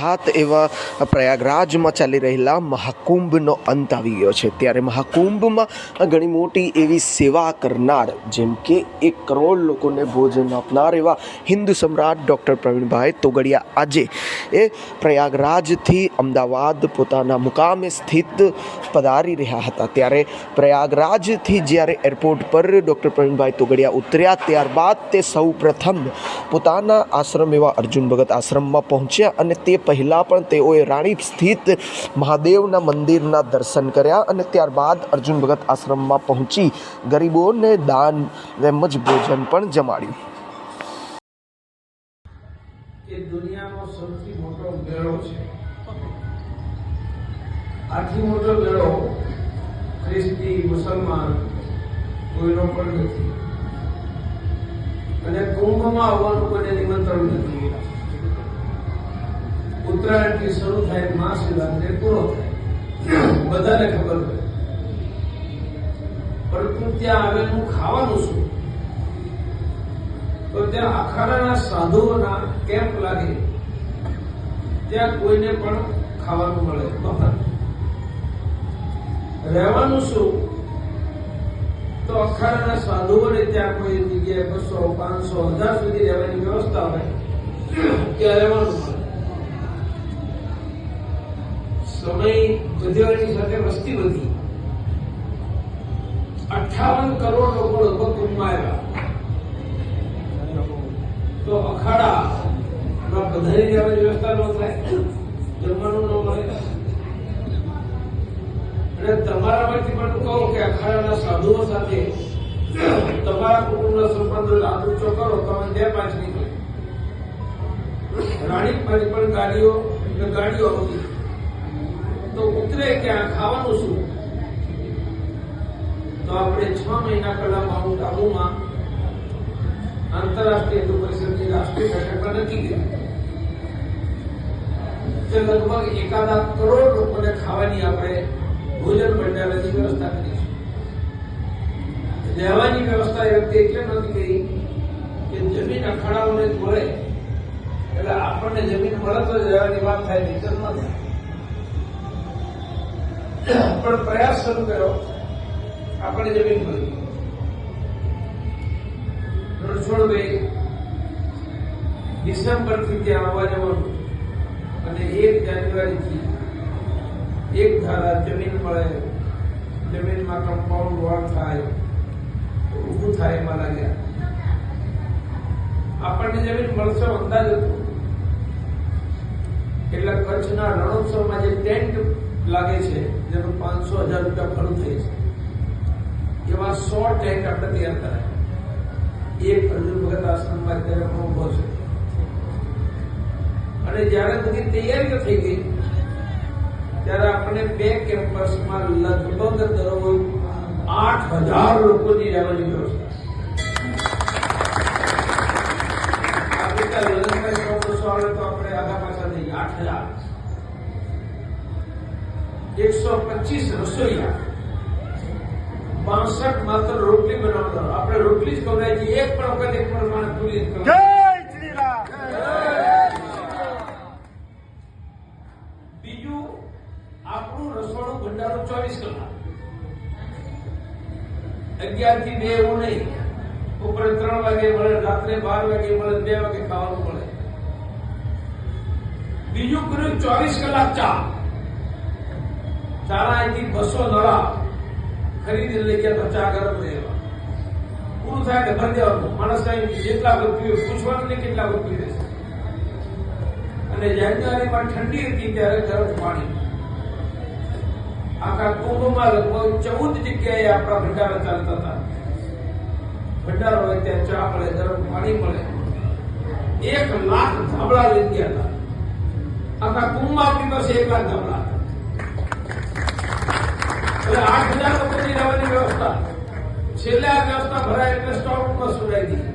પ્રખ્યાત એવા પ્રયાગરાજમાં ચાલી રહેલા મહાકુંભનો અંત આવી ગયો છે. ત્યારે મહાકુંભમાં ઘણી મોટી એવી સેવા કરનાર, જેમ કે એક કરોડ લોકોને ભોજન આપનાર એવા હિન્દુ સમ્રાટ ડૉક્ટર પ્રવીણભાઈ તોગડિયા આજે એ પ્રયાગરાજથી અમદાવાદ પોતાના મુકામે સ્થિત પધારી રહ્યા હતા. ત્યારે પ્રયાગરાજથી જ્યારે એરપોર્ટ પર ડૉક્ટર પ્રવીણભાઈ તોગડિયા ઉતર્યા, ત્યારબાદ તે સૌ પોતાના આશ્રમ એવા અર્જુન ભગત આશ્રમમાં પહોંચ્યા અને તે પહેલાં પણ તેઓએ રાણી સ્થિત મહાદેવના મંદિરના દર્શન કર્યા અને ત્યારબાદ અર્જુન ભગત આશ્રમમાં પહોંચી ગરીબોને દાન તેમજ ભોજન પણ જમાડ્યું. આથી મોટો મેળો ખ્રિસ્તી, મુસલમાન કોઈનો પણ નથી. અને કુંભમાં આવવાનું કોઈને નિમંત્રણ નથી. ઉત્તરાયણથી શરૂ થાય મહાશિવરાત્રી પૂરો થાય. બધાને ખબર પડે પરંતુ ત્યાં આવેલું ખાવાનું શું? તો ત્યાં અખાડાના સાધુઓના કેમ્પ લાગે. ત્યાં કોઈને પણ ખાવાનું મળે રહેવાનું શું? તો અખાડાના સાધુઓને ત્યાં કોઈ જગ્યાએ બસો, પાંચસો, હજાર સુધી રહેવાની વ્યવસ્થા હોય. ત્યાં રહેવાનું મળે. સમય વધવાની સાથે વસ્તી વધી. અઠાવન કરોડ લોકો લગભગ કુંભમાં તો અખાડા બધાની જવાની વ્યવસ્થા ન થાય. જમવાનું ન મળે. અને તમારામાંથી પણ કહો કે અખાડાના સાધુઓ સાથે તમારા કુટુંબનો સંબંધ આદુચો કરો, તમે બે પાંચ નીકળે. રાણી પણ ગાડીઓ ગાડીઓ આવતી. ઉતરે ક્યાં ખાવાનું શું તો આપણે છ મહિના પહેલા માઉન્ટ આબુમાં આંતરરાષ્ટ્રીય હિન્દુ પરિષદની રાષ્ટ્રીય બેઠકમાં નક્કી કર્યું કે લગભગ એકાદા કરોડ લોકોને ખાવાની આપણે ભોજન ભંડારાની વ્યવસ્થા કરી રહેવાની વ્યવસ્થા એ વખતે એટલે નથી કરી કે જમીન અખાડાઓને જ મળે એટલે આપણને જમીન મળે તો રહેવાની વાત થાય નહીં ન પણ પ્રયાસ શરૂ કર્યો, આપણે જમીન મળી રણછોડભાઈ ડિસેમ્બરથી ત્યાં આવવા જવાનું અને એક જાન્યુઆરીથી એક ધારા જમીન મળે, જમીનમાં કમ્પાઉન્ડ વોલ થાય, ઊભું થાય એમાં લાગ્યા. આપણને જમીન મળશે અંદાજ હતો એટલે કચ્છના રણોત્સવમાં જે ટેન્ટ લાગે છે જેનું પાંચસો હજાર રૂપિયા ખર્ચ થાય છે. એવા સો ટેન્ક આપણે તૈયાર કરાય. એક હજુ વખત આશ્રમમાં અત્યારે પણ ઊભો છે અને જ્યારે બધી તૈયારીઓ થઈ ગઈ, ત્યારે આપણે બે કેમ્પસમાં લગભગ દરરોજ આઠ હજાર લોકોની રહેવાની વ્યવસ્થા. આપણે ત્યાં લલનભાઈ ચૌદસો આવે તો આપણે આગા પાછા થઈ આઠ હજાર. એકસો પચીસ રસોઈયા. બાસઠ માત્ર રોટલી બનાવતા આપણે રોટલી જ ખવડાય છે એક પણ વખત એક પણ માણસ પૂરી બીજું આપણું રસોડું ભંડારું ચોવીસ કલાક. અગિયારથી બે એવું નહીં. ઉપર ત્રણ વાગે મળે રાત્રે બાર વાગે મળે બે વાગે ખાવાનું મળે. બીજું કર્યું ચોવીસ કલાક ચા. અહીંથી બસો નળા ખરીદી લઈ ગયા તો ચા ગરમ રહેવા પૂરું થાય કે ભરી દેવાનું? માણસ જેટલા રૂપિયો પૂછવાનું નહીં કેટલા રૂપિયો રહેશે અને જાન્યુઆરીમાં ઠંડી હતી ત્યારે ગરમ પાણી. આખા કુંભમાં લગભગ ચૌદ જગ્યાએ આપણા ભંડારા ચાલતા હતા. ભંડારો હોય ત્યાં ચા મળે, ગરમ પાણી મળે. એક લાખ ધાબળા લઈ ગયા હતા. આખા કુંભમાં આપણી પાસે એક લાખ ધાબળા આઠ હજાર લોકોની રહેવાની વ્યવસ્થા છેલ્લે આ વ્યવસ્થા ભરાય એટલે સ્ટોક રૂમમાં સુધાઈ ગઈ